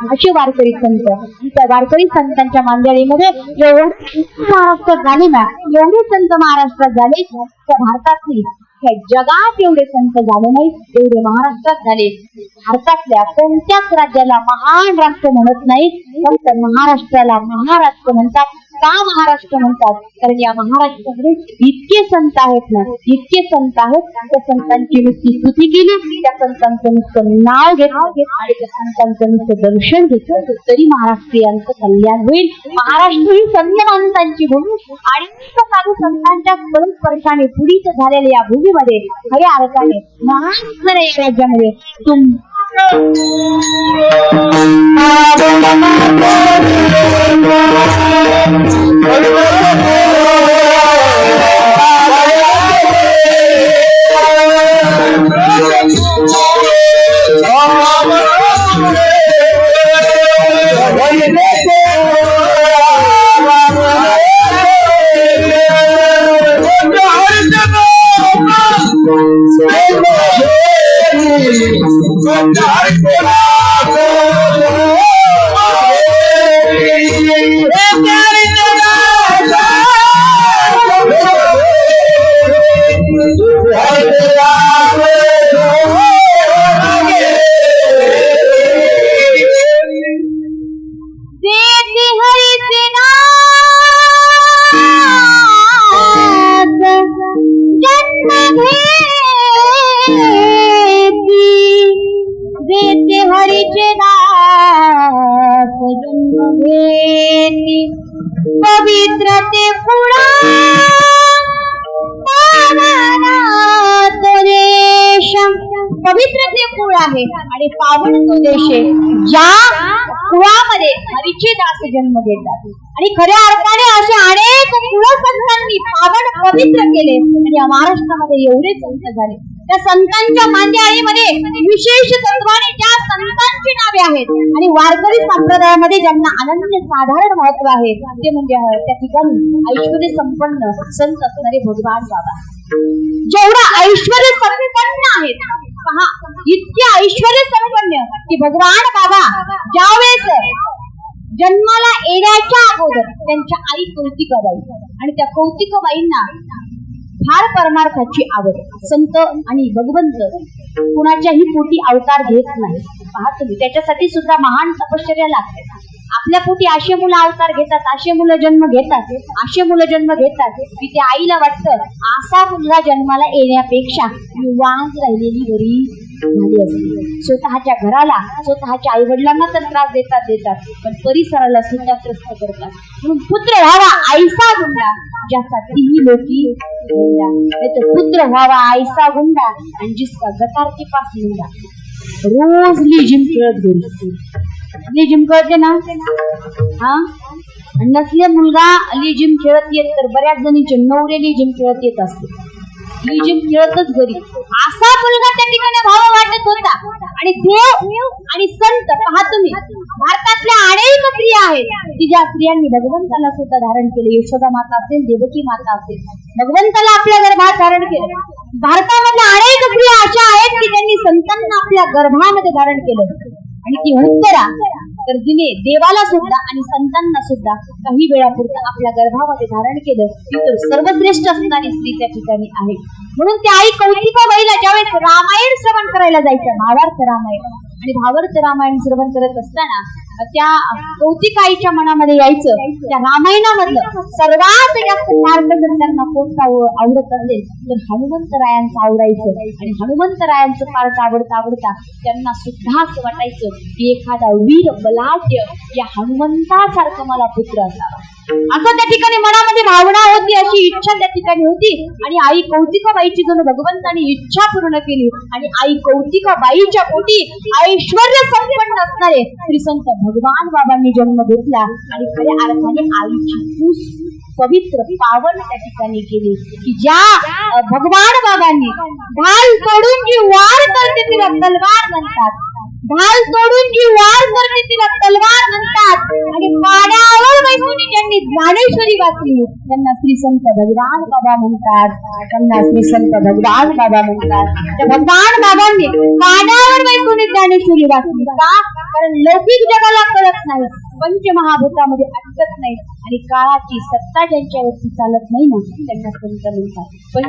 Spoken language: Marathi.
असे वारकरी संत. त्या वारकरी संतांच्या मांदियाळीमध्ये एवढे महाराष्ट्रात झाले ना एवढे संत महाराष्ट्रात झाले त्या भारतातली त्या जगात एवढे संत झाले नाही एवढे महाराष्ट्रात झाले. भारतातल्या कोणत्याच राज्याला महान राष्ट्र म्हणत नाही पण महाराष्ट्राला महाराष्ट्र म्हणतात. का महाराष्ट्र म्हणतात? कारण या महाराष्ट्रामध्ये इतके संत आहेत ना इतके संत आहेत त्या संतांची नुसती स्तुती केली त्या संतांचं नुसतं नाव घेतलं आणि त्या संतांचं नुसतं दर्शन घेतलं तरी महाराष्ट्रीयांचं कल्याण होईल. महाराष्ट्र ही संत माणसांची भूमी आणि साधू संतांच्या परस्पर्शाने पुढीच झालेल्या या भूमीमध्ये खऱ्या अर्थाने महाराष्ट्र या राज्यामध्ये तुम Rasul जन्म पवित्र ते पुळा पवित्र ते कुळ आहे आणि पावन तो देश आहे ज्या कुळामध्ये हरीचे दास जन्म घेतात आणि खऱ्या अर्थाने असे अनेक कुळ पवित्र केले. आणि या महाराष्ट्रामध्ये एवढे संत झाले. त्या संतांच्या मांदियाळीमध्ये विशेष तत्वाने ज्या संतांची नावे आहेत आणि वारकरी संप्रदायामध्ये ज्यांना अनन्य साधारण महत्त्व आहे ते म्हणजे त्या ठिकाणी ऐश्वर संपन्न संत असणारे भगवान बाबा. जेवढा ऐश्वर्य संपन्न आहेत पहा इतके ऐश्वर्य संपन्न की भगवान बाबा ज्यावेळेस जन्माला येण्याच्या अगोदर त्यांच्या आई कृती करायची आणि त्या कौतिकाबाईंना फार परमार्थाची आवड संत आणि भगवंत कुणाच्याही पोटी अवतार घेत नाही. पहा तुम्ही त्याच्यासाठी सुद्धा महान तपश्चर्या लागते आपल्या पोटी असे मुलं अवतार घेतात असे मुलं जन्म घेतात असे मुलं जन्म घेतात की त्या आईला वाटतं असा मुलगा जन्माला येण्यापेक्षा वाज राहिलेली बरी असते स्वतःच्या घराला स्वतःच्या आई वडिलांना तर त्रास देतात देतात. पण परिसराला सुद्धा त्रस्त करतात. म्हणून पुत्र व्हावा आईसा गुंडा. ज्याचा तिन्ही लोकी पुत्र व्हावा आईसा गुंडा. आणि जिसका गटार पास गुंडा. रोज लिजिम खेळत गेली. लिजिम कळते ना? हा? नसले मुलगा लिजिम खेळत येत तर बऱ्याच जणीचे नवरे लिजिम खेळत येत असते लिजिम घरी असा मुलगा त्या ठिकाणी भाव वाटत होता. आणि देव आणि संत पहा तुम्ही भारतातल्या अनेक स्त्रिया आहेत की ज्या स्त्रियांनी भगवंताला सुद्धा धारण केले. यशोदा माता असेल देवकी माता असेल. भगवंताला आपल्या गर्भात धारण केलं. भारतामधल्या अनेक स्त्रिया अशा आहेत की त्यांनी संतांना आपल्या गर्भामध्ये धारण केलं. आणि ती उत्तरा तर जिने देवाला सुद्धा आणि संतांना सुद्धा काही वेळापुरतं आपल्या गर्भामध्ये धारण केलं ती तर सर्वश्रेष्ठ असणारी स्त्री त्या ठिकाणी आहे. म्हणून त्या आई कौतिकाबाईला ज्यावेळेस रामायण श्रवण करायला जायचं भावार्थ रामायण आणि भावार्थ रामायण श्रवण करत असताना त्या भौतिक आईच्या मनामध्ये यायचं त्या रामायणामधलं. सर्वात जास्त पार्ट जर त्यांना कोणता आवडत असेल तर हनुमंतरायांचं आवडायचं. आणि हनुमंतरायांचं पार्ट आवडता आवडता त्यांना सुद्धा असं वाटायचं की एखादा वीर बलाढ्य या हनुमंतासारखं मला पुत्र असावा. असं त्या ठिकाणी मनामध्ये भावना होती अशी इच्छा त्या ठिकाणी होती. आणि आई कौतिकाबाईची जणू भगवंताने इच्छा पूर्ण केली. आणि आई कौतिकाबाईच्या पोटी ऐश्वर संपन्न असणारे श्री संत भगवान बाबांनी जन्म घेतला. आणि खऱ्या अर्थाने आईची पूस पवित्र पावन त्या ठिकाणी केली. की ज्या भगवान बाबांनी ढाल तोडून जी वार करते तिला तलवार म्हणतात. ढाल सोडून जी वार करते तिला तलवार म्हणतात. आणि पाण्यावर बैसून त्यांनी ज्ञानेश्वरी वाचली. त्यांना श्री संत भगवान बाबा म्हणतात. त्यांना श्री संत भगवान बाबा म्हणतात. त्या भगवान बाबांनी पाण्यावर बैसून ज्ञानेश्वरी वाचली का? कारण लौकिक जगाला कळत नाही. पंचमहाभूतामध्ये अटकत नाही. आणि काळाची सत्ता ज्यांच्यावरती चालत नाही ना त्यांना संत म्हणतात. पण